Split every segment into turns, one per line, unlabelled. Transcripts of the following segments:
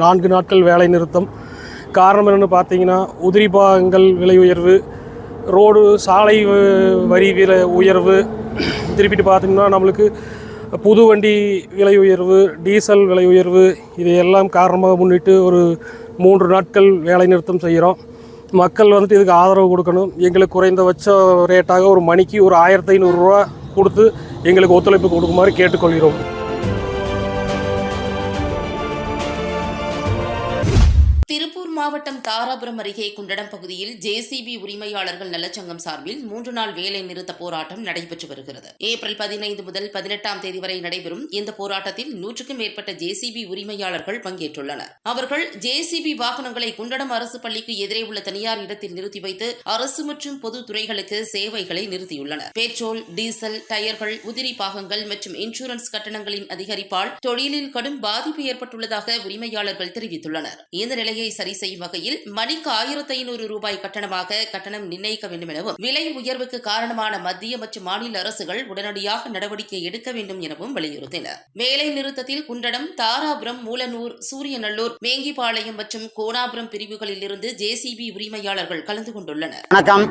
நான்கு நாட்கள் வேலை நிறுத்தம். காரணம் என்னென்னு பார்த்தீங்கன்னா உதிரி பாகங்கள் விலை உயர்வு ரோடு சாலை வரி விலை உயர்வு. திருப்பிட்டு பார்த்தீங்கன்னா நம்மளுக்கு புது வண்டி விலை உயர்வு டீசல் விலை உயர்வு இதையெல்லாம் காரணமாக முன்னிட்டு ஒரு மூன்று நாட்கள் வேலை நிறுத்தம் செய்கிறோம். மக்கள் வந்துட்டு இதுக்கு ஆதரவு கொடுக்கணும். எங்களுக்கு குறைந்தபட்ச ரேட்டாக ஒரு மணிக்கு ஒரு ஆயிரத்தி ஐநூறுரூவா கொடுத்து எங்களுக்கு ஒத்துழைப்பு கொடுக்குமாறு கேட்டுக்கொள்கிறோம்.
திருப்பூர் மாவட்டம் தாராபுரம் அருகே குண்டடம் பகுதியில் ஜேசிபி உரிமையாளர்கள் நலச்சங்கம் சார்பில் மூன்று நாள் வேலை நிறுத்த போராட்டம் நடைபெற்று வருகிறது. ஏப்ரல் பதினைந்து முதல் பதினெட்டாம் தேதி வரை நடைபெறும் இந்த போராட்டத்தில் நூற்றுக்கும் மேற்பட்ட ஜேசிபி உரிமையாளர்கள் பங்கேற்றுள்ளனர். அவர்கள் ஜேசிபி வாகனங்களை குண்டடம் அரசு பள்ளிக்கு எதிரே உள்ள தனியார் இடத்தில் நிறுத்தி வைத்து அரசு மற்றும் பொது துறைகளுக்கு சேவைகளை நிறுத்தியுள்ளனர். பெட்ரோல் டீசல் டயர்கள் உதிரி பாகங்கள் மற்றும் இன்சூரன்ஸ் கட்டணங்களின் அதிகரிப்பால் தொழிலில் கடும் பாதிப்பு ஏற்பட்டுள்ளதாக உரிமையாளர்கள் தெரிவித்துள்ளனர். இந்த நிலையை சரி செய்யும் வகையில் மணிக்கு ஆயிரத்தி ஐநூறு ரூபாய் கட்டணமாக கட்டணம் நிர்ணயிக்க வேண்டும் எனவும் விலை உயர்வுக்கு காரணமான மத்திய மற்றும் மாநில அரசுகள் உடனடியாக நடவடிக்கை எடுக்க வேண்டும் எனவும் வலியுறுத்தினர். வேலை நிறுத்தத்தில் குண்டடம் தாராபுரம் மூலனூர் சூரியநல்லூர் மேங்கிபாளையம் மற்றும் கோணாபுரம் பிரிவுகளில் இருந்து ஜேசிபி உரிமையாளர்கள் கலந்து கொண்டுள்ளனர்.
வணக்கம்.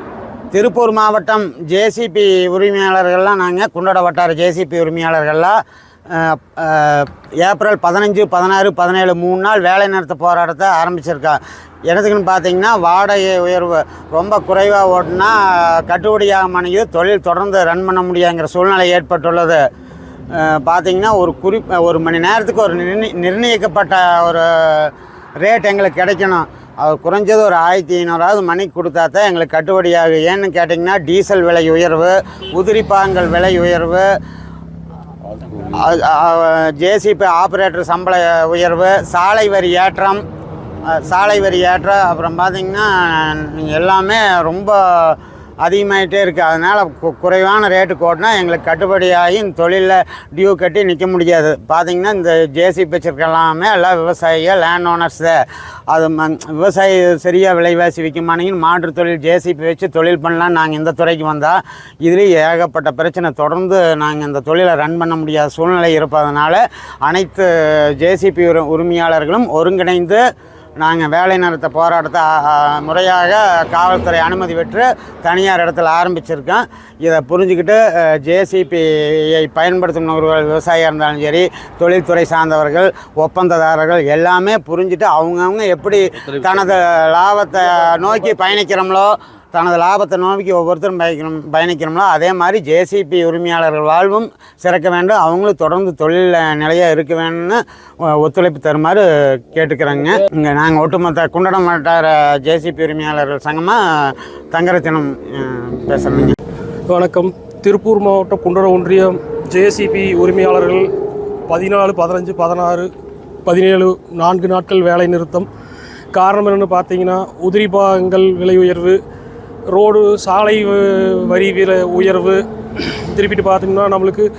திருப்பூர் மாவட்டம் ஜேசிபி உரிமையாளர்கள்லாம் நாங்கள் குண்டட வட்டார ஜேசிபி உரிமையாளர்கள்லாம் ஏப்ரல் பதினஞ்சு பதினாறு பதினேழு மூணு நாள் வேலை நிறுத்த போராட்டத்தை ஆரம்பிச்சிருக்கோம் எனதுக்குன்னு பார்த்தீங்கன்னா வாடகை உயர்வு ரொம்ப குறைவாக ஓட்டினா கட்டுப்படியாக மாட்டேங்குது தொழில் தொடர்ந்து ரன் பண்ண முடியாங்கிற சூழ்நிலை ஏற்பட்டுள்ளது. பார்த்திங்கன்னா பார்த்தீங்கன்னா ஒரு குறிப் ஒரு மணி நேரத்துக்கு ஒரு நிர்ணய நிர்ணயிக்கப்பட்ட ஒரு ரேட் எங்களுக்கு கிடைக்கணும். அது குறைஞ்சது ஒரு ஆயிரத்தி ஐநூறாவது மணிக்கு கொடுத்தா தான் எங்களுக்கு கட்டுப்படியாகும் ஏன்னு கேட்டிங்கன்னா டீசல் விலை உயர்வு உதிரி பாகங்கள் விலை உயர்வு ஜேசிபி ஆப்ரேட்டர் சம்பள உயர்வு சாலை வரி ஏற்றம் சாலை வரி ஏற்றம் அப்புறம் பார்த்திங்கன்னா எல்லாமே ரொம்ப அதிகமாகிட்டே இருக்குது அதனால் குறைவான ரேட்டு கோட்டினா எங்களுக்கு கட்டுப்படியாகி தொழிலில் டியூ கட்டி நிற்க முடியாது. பார்த்திங்கன்னா இந்த ஜேசிபி பிச்சருக்கு எல்லாமே எல்லாம் விவசாயிகள் லேண்ட் ஓனர்ஸு அது விவசாயி சரியாக விலைவாசி விற்க மாற்று தொழில் ஜேசிபி வச்சு தொழில் பண்ணலாம் நாங்கள் இந்த துறைக்கு வந்தால் இதுலேயும் ஏகப்பட்ட பிரச்சனை தொடர்ந்து நாங்கள் இந்த தொழிலை ரன் பண்ண முடியாத சூழ்நிலை இருப்பதனால அனைத்து ஜேசிபி உரிமையாளர்களும் ஒருங்கிணைந்து நாங்கள் வேலை நிறுத்த போராட்டத்தை முறையாக காவல்துறை அனுமதி பெற்று தனியார் இடத்துல ஆரம்பிச்சிருக்கோம். இதை புரிஞ்சுக்கிட்டு ஜேசிபியை பயன்படுத்தும் நபர்கள் விவசாயியாக இருந்தாலும் சரி தொழில்துறை சார்ந்தவர்கள் ஒப்பந்ததாரர்கள் எல்லாமே புரிஞ்சுட்டு அவங்கவுங்க எப்படி தனது லாபத்தை நோக்கி பயணிக்கிறோம்ளோ தனது லாபத்தை நோக்கி ஒவ்வொருத்தரும் பயணிக்கணும் பயணிக்கணும்னா அதே மாதிரி ஜேசிபி உரிமையாளர்கள் வாழ்வும் சிறக்க வேண்டும். அவங்களும் தொடர்ந்து தொழில் நிலையாக இருக்க வேணும்னு ஒத்துழைப்பு தருமாறு கேட்டுக்கிறேங்க. இங்கே நாங்கள் ஒட்டுமொத்த குண்டடம் வட்டார ஜேசிபி உரிமையாளர்கள் சங்கமாக தங்கரத்தினம் பேசுகிறேங்க
வணக்கம். திருப்பூர் மாவட்டம் குண்டர ஒன்றியம் ஜேசிபி உரிமையாளர்கள் பதினாலு பதினஞ்சு பதினாறு பதினேழு நான்கு நாட்கள் வேலை நிறுத்தம். காரணம் என்னென்னு பார்த்தீங்கன்னா உதிரி பாகங்கள் விலை உயர்வு ரோடு சாலை வ- வரி விலை உயர்வு திருப்பிட்டு பார்த்தீங்கன்னா நம்மளுக்கு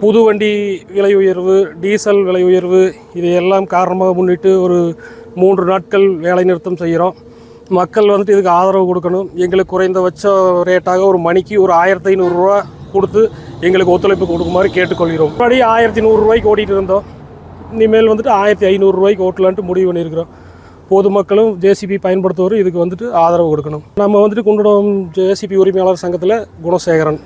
புது வண்டி விலை உயர்வு டீசல் விலை உயர்வு இதையெல்லாம் காரணமாக முன்னிட்டு ஒரு மூன்று நாட்கள் வேலை நிறுத்தம் செய்கிறோம். மக்கள் வந்துட்டு இதுக்கு ஆதரவு கொடுக்கணும். எங்களுக்கு குறைந்தபட்ச ரேட்டாக ஒரு மணிக்கு ஒரு ஆயிரத்தி ஐநூறுரூவா கொடுத்து எங்களுக்கு ஒத்துழைப்பு கொடுக்குமாறு கேட்டுக்கொள்கிறோம். முன்னாடி ஆயிரத்தி நூறுரூவாய்க்கு ஓட்டிகிட்டு இருந்தோம். இனிமேல் வந்துட்டு ஆயிரத்தி ஐநூறுரூவாய்க்கு ஓட்டலான்ட்டு முடிவு பண்ணியிருக்கிறோம். பொதுமக்களும் ஜேசிபி பயன்படுத்துவோரும் இதுக்கு வந்துட்டு ஆதரவு கொடுக்கணும். நம்ம வந்துட்டு குண்டடம் ஜேசிபி உரிமையாளர் சங்கத்தில் குணசேகரன்.